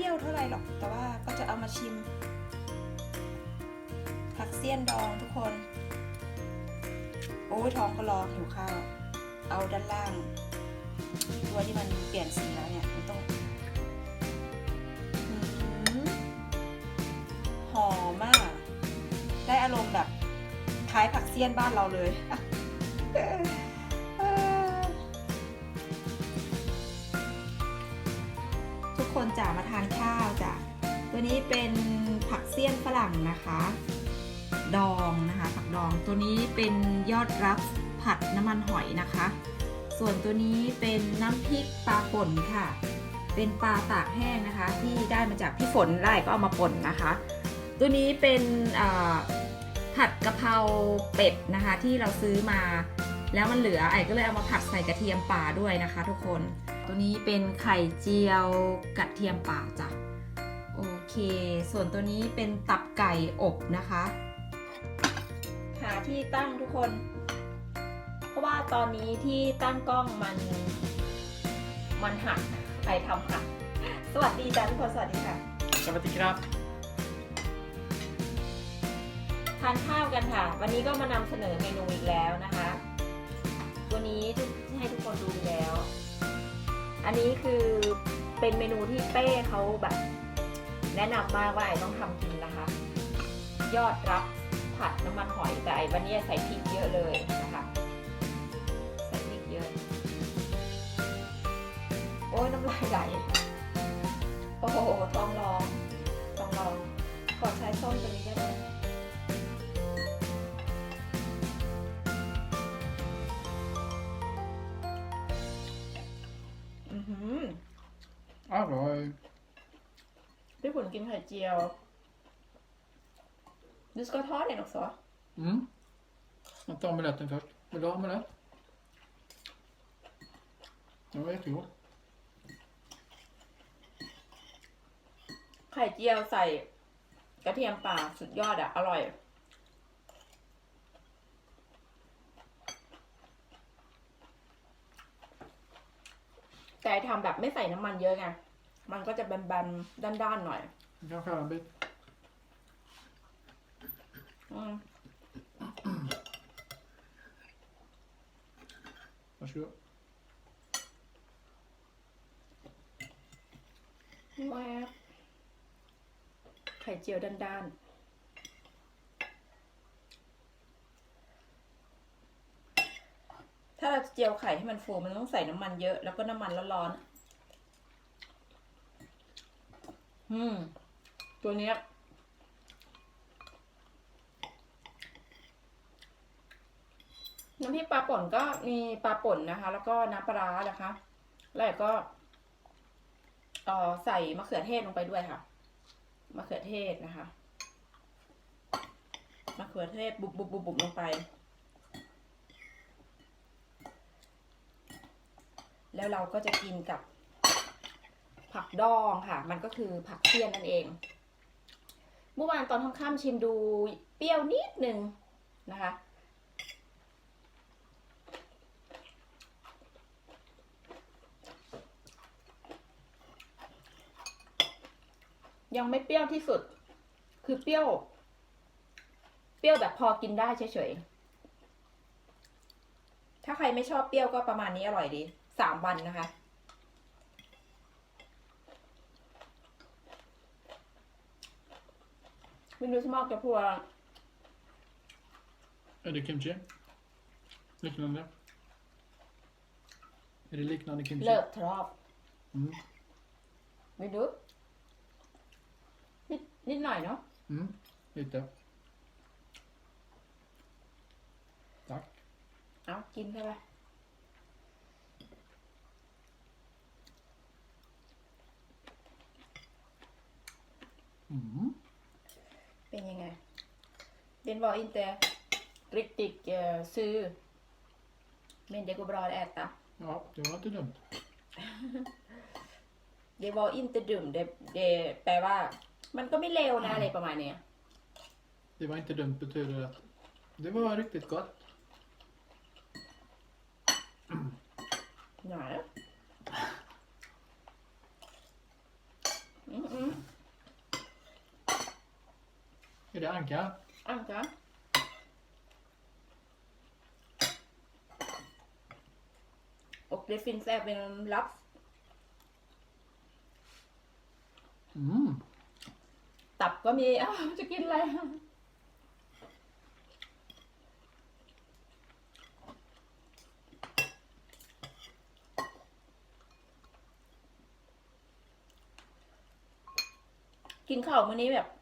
รี้ยวเท่าไหร่หรอก แต่ว่าก็จะเอามาชิม ผักเสี้ยนดองทุกคน โอ้ยท้องก็ร้องหิวข้าว เอาด้านล่าง ตัวที่มันเปลี่ยนสีแล้วเนี่ยมันต้องหืมหอมมาก ได้อารมณ์แบบคล้ายผักเสี้ยนบ้านเราเลย คนจ๋ามาทานข้าวจ้ะตัวนี้เป็นผักเสี้ยนฝรั่งนะคะ ดองนะคะ ผักดองตัวนี้เป็นยอดรักผัดน้ำมันหอยนะคะ ส่วนตัวนี้เป็นน้ำพริกปลาป่นค่ะ เป็นปลาตากแห้งนะคะ ที่ได้มาจากพี่ฝนไล่ก็เอามาป่นนะคะ ตัวนี้เป็นผัดกะเพราเป็ดนะคะ ที่เราซื้อมา แล้วมันเหลือไอ้ก็เลยเอามาผัดใส่กระเทียมป่าด้วยนะคะ ทุกคน ตัวนี้เป็นไข่เจียวกระเทียมป่าจ้ะโอเค ส่วนตัวนี้เป็นตับไก่อบนะคะ หาที่ตั้งทุกคน เพราะว่าตอนนี้ที่ตั้งกล้องมัน มันหักใครทำหัก สวัสดีจ้าทุกคน สวัสดีค่ะ สวัสดีครับ ทานข้าวกันค่ะ วันนี้ก็มานำเสนอเมนูอีกแล้วนะคะ ตัวนี้ทุกให้ทุกคนดูแล้ว อันนี้คือเป็นเมนูที่เป้เขาแบบ แนะนำมากว่าไอต้องทำกินนะคะ ยอดรับผัดน้ำมันหอยแต่ไอวันนี้ใส่พริกเยอะเลยนะคะใส่พริกเยอะ โอ้ยน้ำลายไหลโอ้โหต้องลองต้องลองขอใช้ส้มตัวนี้ได้ Arroj. พี่ผุนกินไข่เจียว Du ska ta den också? Mm. Jag tar omeletten först. Vill du ha omelett? Den var jättegod. ไข่เจียวใส่กระเทียมป่าสุดยอดอะอร่อย ทำแบบไม่ใส่น้ำมันเยอะไง มันก็จะแบนๆ ด้านๆ หน่อย Du kan skära en bit. อืม Varsågod. แวบไข่เจียวด้านๆ ถ้าเราจะเจียวไข่ให้มันฟูมันต้องใส่น้ำมันเยอะ แล้วก็น้ำมันร้อนๆอืม ตัวเนี้ยน้ำพริกปลาป่นก็มีปลาป่นนะคะ แล้วก็น้ำปลาร้านะคะ แล้วก็เอ่อใส่มะเขือเทศลงไปด้วยค่ะ มะเขือเทศนะคะ มะเขือเทศบุบบุบบุบบุบลงไป แล้วเราก็จะกินกับผักดองค่ะ มันก็คือผักเทียนนั่นเอง เมื่อวานตอนค่ำๆชิมดูเปรี้ยวนิดนึงนะคะ ยังไม่เปรี้ยวที่สุด คือเปรี้ยว เปรี้ยวแบบพอกินได้เฉยๆ ถ้าใครไม่ชอบเปรี้ยวก็ประมาณนี้อร่อยดี สามวันนะคะ Vill du smaka på Är det kimchi? Liknande? Är det liknande kimchi? löktrav? Mm. Vill du? นิดนิดห น่อยเนาะ Mm. Lite. Tack. เอากินเข้าไป Mm. เป็นยังไง Den var inte riktigt uh, sur. Men det går bra att äta. Ja, det var inte dumt. Det var inte dumt. Det, det แปลว่า มันก็ไม่เลวนะอะไรประมาณเนี้ย Det var inte dumt betyder att det var riktigt gott. หน่อย อืมอืม Är det Anka? อะจ้ะ och det finns även laps Mm. ตับก็มีอ้าวจะกินอะไร กินข้าวมื้อนี้แบบ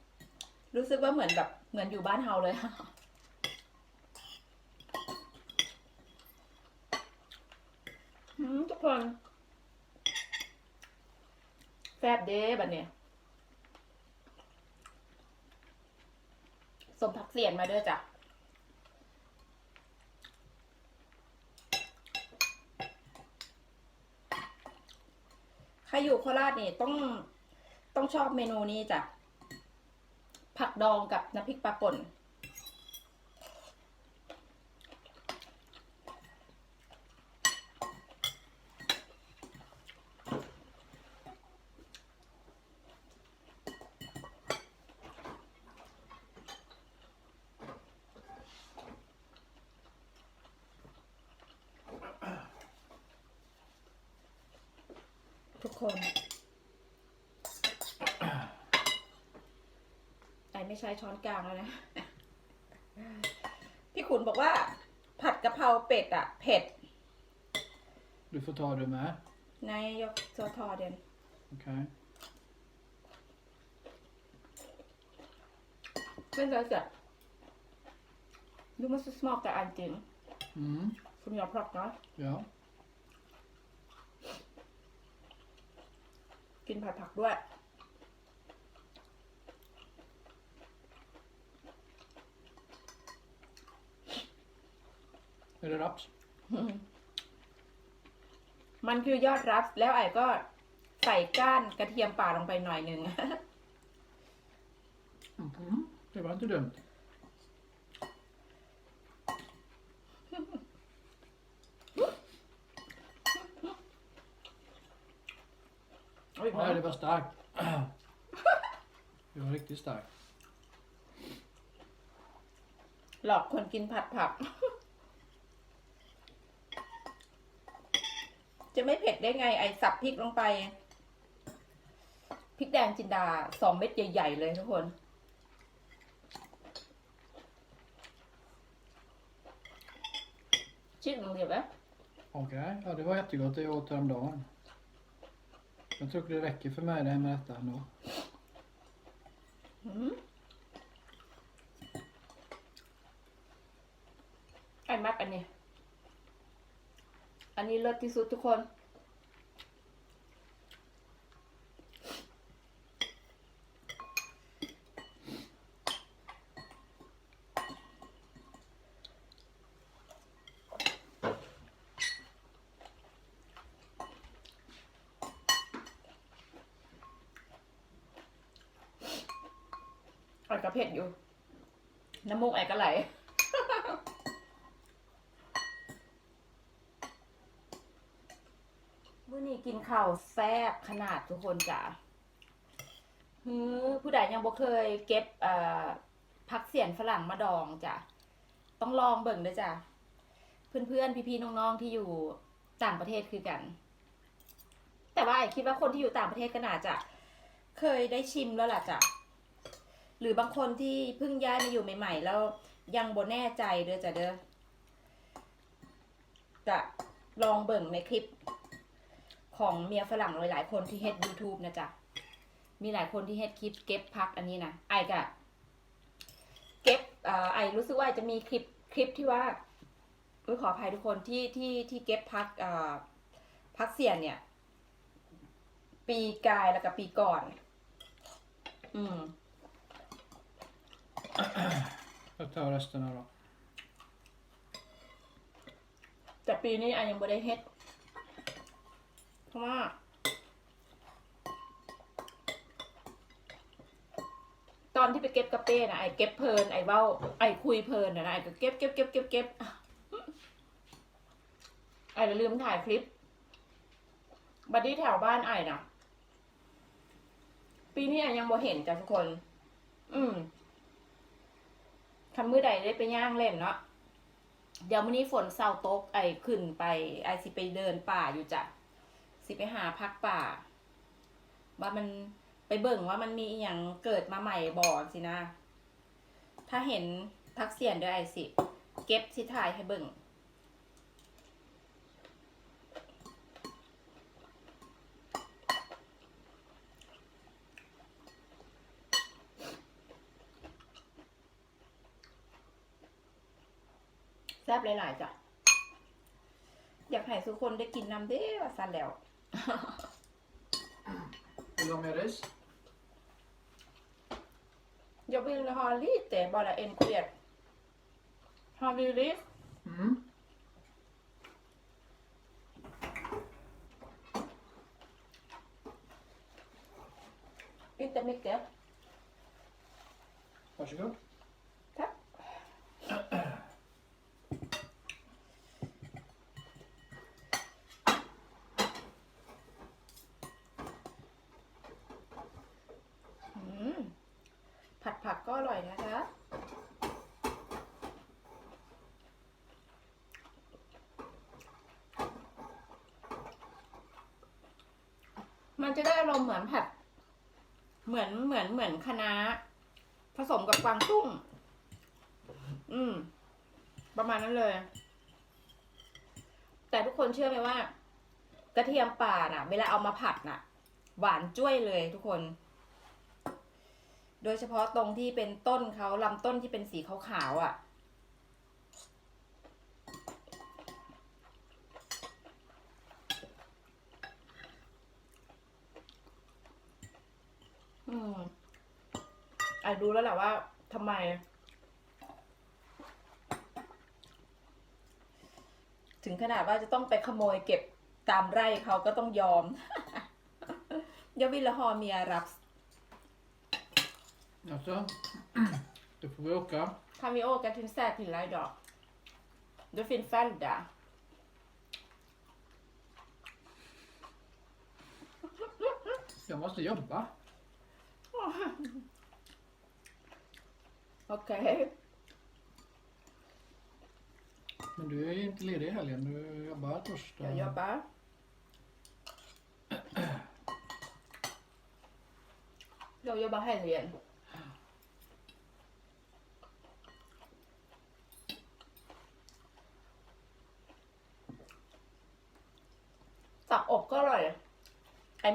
รู้สึกว่าเหมือนแบบเหมือนอยู่บ้านเฮาเลยอืมทุกคนแซ่บเด้บัดเนี่ยสมผักเสียนมาด้วยจ้ะใครอยู่โคราชนี่ต้องต้องชอบเมนูนี้จ้ะ ผักดองกับน้ำพริกปลาป่นทุกคน ไอไม่ ใช้ช้อนกลางแล้วนะ พี่ขุนบอกว่า ผัดกะเพราเป็ดอะเผ็ด Du får ta det med. ในยกโซทอเดน Okej. Men det är Du måste smaka allting Mm. som jag plockar. Ja. กินผัดผักด้วย Är det raps? มันคือยอดรับแล้วไอ้ก็ใส่ก้านกระเทียมป่าลงไปหน่อยหนึ่ง Mhm. Det var inte dumt. Oj, Nej, det var starkt. Det var riktigt starkt. หลอกคนกินผัดผัก จะไม่เผ็ดได้ไง ไอสับพริกลงไป พริกแดงจินดาสองเม็ดใหญ่ๆเลยทุกคน ชิดลงเดียวไหม Okej, ja det var jättegott. Det jag åt häromdagen. Jag tror det räcker för mig det här med detta ändå. อืมไอ้มักอันนี้ อั นนี้เลิศที่สุดทุกคนไอ้กระเพ็ดอยู่ น้ำมูกไอ้ก็ไหล กินข้าวแซ่บขนาดทุกคนจ้ะฮือผู้ใดยังบ่เคยเก็บเอ่อผักเสียนฝรั่งมาดองจ้ะต้องลองเบิ่งด้วยจ้ะเพื่อนๆพี่ๆน้องๆที่อยู่ต่างประเทศคือกัน แต่ว่าไอคิดว่าคนที่อยู่ต่างประเทศก็น่าจะเคยได้ชิมแล้วล่ะจ้ะหรือบางคนที่เพิ่งย้ายมาอยู่ใหม่ ๆ แล้วยังบ่แน่ใจเด้อจ้ะเด้อจะลองเบิ่งในคลิป ของเมียฝรั่งหลายๆคนที่เฮ็ด YouTube นะจ๊ะ มีหลายคนที่เฮ็ดคลิปเก็บพักอันนี้นะไอ้ก็เก็บเอ่อไอ้รู้สึกว่าจะมีคลิปคลิปที่ว่าอุ๊ยขออภัยทุกคนที่ที่ที่เก็บพักเอ่อพักเสียนเนี่ย ปีกายแล้วกับปีก่อน อืม Jag tar resterna då. แต่ปีนี้ไอ้ยังไม่ได้เฮ็ด เพราะว่าตอนที่ไปเก็บกระเป้นะไอ้เก็บเพลินไอ้เบ้าไอ้คุยเพลินนะไอ้ก็เก็บเก็บเก็บเก็บเก็บไอ้ลืมถ่ายคลิป บัดดี้แถวบ้านไอ้นะปีนี้ยังบ่เห็นจ้ะทุกคน อืมคำมือใดได้ไปย่างเล่นเนาะเดี๋ยวมื้อนี้ฝนเศร้าตก ไอ้ขึ้นไป ไอ้สิไปเดินป่าอยู่จ้ะ สิไปหาพักป่า ว่ามันไปเบิ่งว่ามันมีอย่างเกิดมาใหม่บ่อสินะ ถ้าเห็นทักเสียนเด้วยไอสิ เก็บสิถ่ายให้เบิ่งแซ่บหลายๆจ้ะ อยากให้ทุกคนได้กินน้ำเด้ว่าซันแล้ว Vill du ha mer ris? Jag vill ha lite, bara en kvart. Har vi ris? Mm. Inte mycket. Varsågod. อยนะคะ มันจะได้อารมณ์เหมือนผัด เหมือนเหมือนเหมือนคะน้าผสมกับกวางตุ้ง อืม ประมาณนั้นเลย แต่ทุกคนเชื่อไหมว่า กระเทียมป่าน่ะ เวลาเอามาผัดน่ะ หวานจ้วยเลยทุกคน โดยเฉพาะตรงที่เป็นต้นเขาลำต้นที่เป็นสีขาวๆอะ อืมไอ้รู้แล้วแหละว่าทำไมถึงขนาดว่าจะต้องไปขโมยเก็บตามไร่เขาก็ต้องยอมยาวิลฮอเมียรับ Alltså, då får vi åka. Kan vi åka till Sätilla idag? Det finns där. Jag måste jobba. Okej. Men du är ju inte ledig i helgen. Du jobbar torsdag. Jag jobbar. Jag jobbar helgen.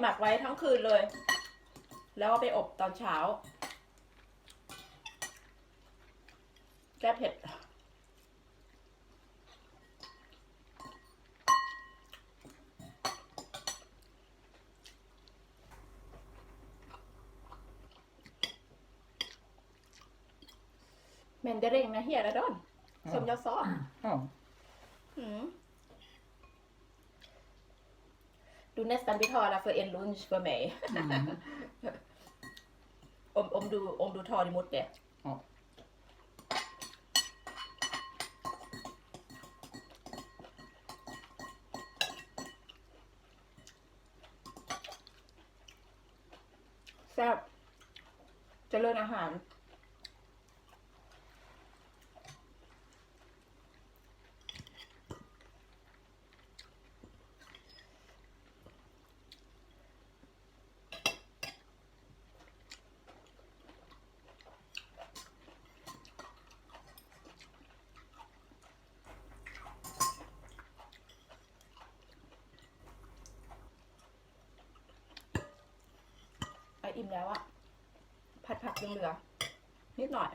หมักไว้ทั้งคืนเลย แล้วเอาไปอบตอนเช้า แก้เผ็ด Men det regnar hela dagen. Som jag sa. Ja. Mm. Du nästan betalar för en lunch för mig. Mm. Om, om, du, om du tar emot det. Ja. Sao? แซ่บเจริญอาหาร ออิ่มแล้วอะผัดผักยังเหลือ นิดหน่อย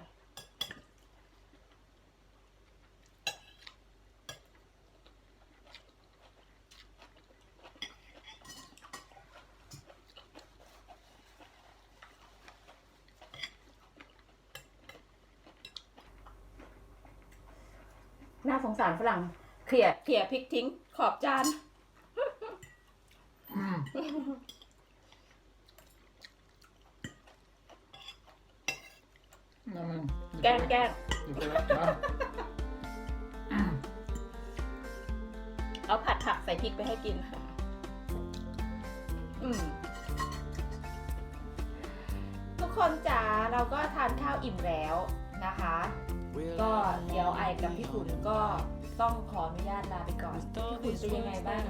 น่าสงสารฝรั่งเขี่ยเขี่ยพริกทิ้งขอบจาน Mm. Nej men. du แกล้ง får- แกล้ง Du får räcka. เอาผัดผักใส่พริกไปให้กินค่ะ อืมคนจ๋าเราก็ทานข้าวอิ่มแล้วนะคะ ก็เดี๋ยวไอกับพี่ขุนก็ต้องขออนุญาตลาไปก่อน พี่ขุนเป็นยังไงบ้าง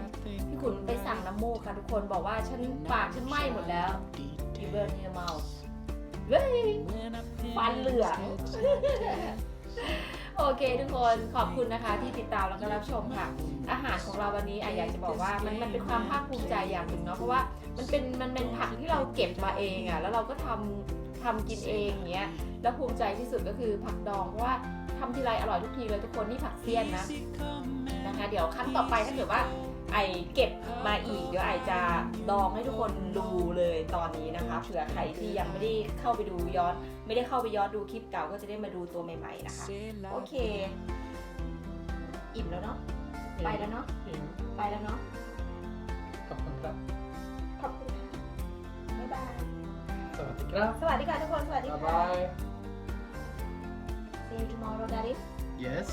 พี่ขุนไปสั่งน้ำมูกค่ะทุกคนบอกว่าฉันปากฉันไหม้หมดแล้วอีเบอร์เนียเมา เฮ้ยฟันเหลือง โอเคทุกคนขอบคุณนะคะที่ติดตามแล้วก็รับชมค่ะ อาหารของเราวันนี้ไอะอยากจะบอกว่ามันมันเป็นความภาคภูมิใจอย่างหนึ่งเนาะเพราะว่ามันเป็นมันเป็นผักที่เราเก็บมาเองอะ่ะแล้วเราก็ทำทำกินเองอย่างเงี้ยแล้วภูมิใจที่สุดก็คือผักดองเพราะว่าทำทีไรอร่อยทุกทีเลยทุกคนนี่ผักเสี้ยนนะนะคะ เดี๋ยวขั้นต่อไปถ้าเกิดว่า ไอเก็บมาอีกเดี๋ยวไอจะดองให้ทุกคนดูเลยตอนนี้นะคะเผื่อใครที่ยังไม่ได้เข้าไปดูย้อน ไม่ได้เข้าไปย้อนดูคลิปเก่าก็จะได้มาดูตัวใหม่ ๆนะคะ โอเค อิ่มแล้วเนาะไปแล้วเนาะไปแล้วเนาะ Toppen klapp. ขอบคุณค่ะบ๊ายบาย Sawasdee krap. สวัสดีค่ะทุกคนสวัสดี Bye ค่ะ bye. See you tomorrow, Daddy. Yes.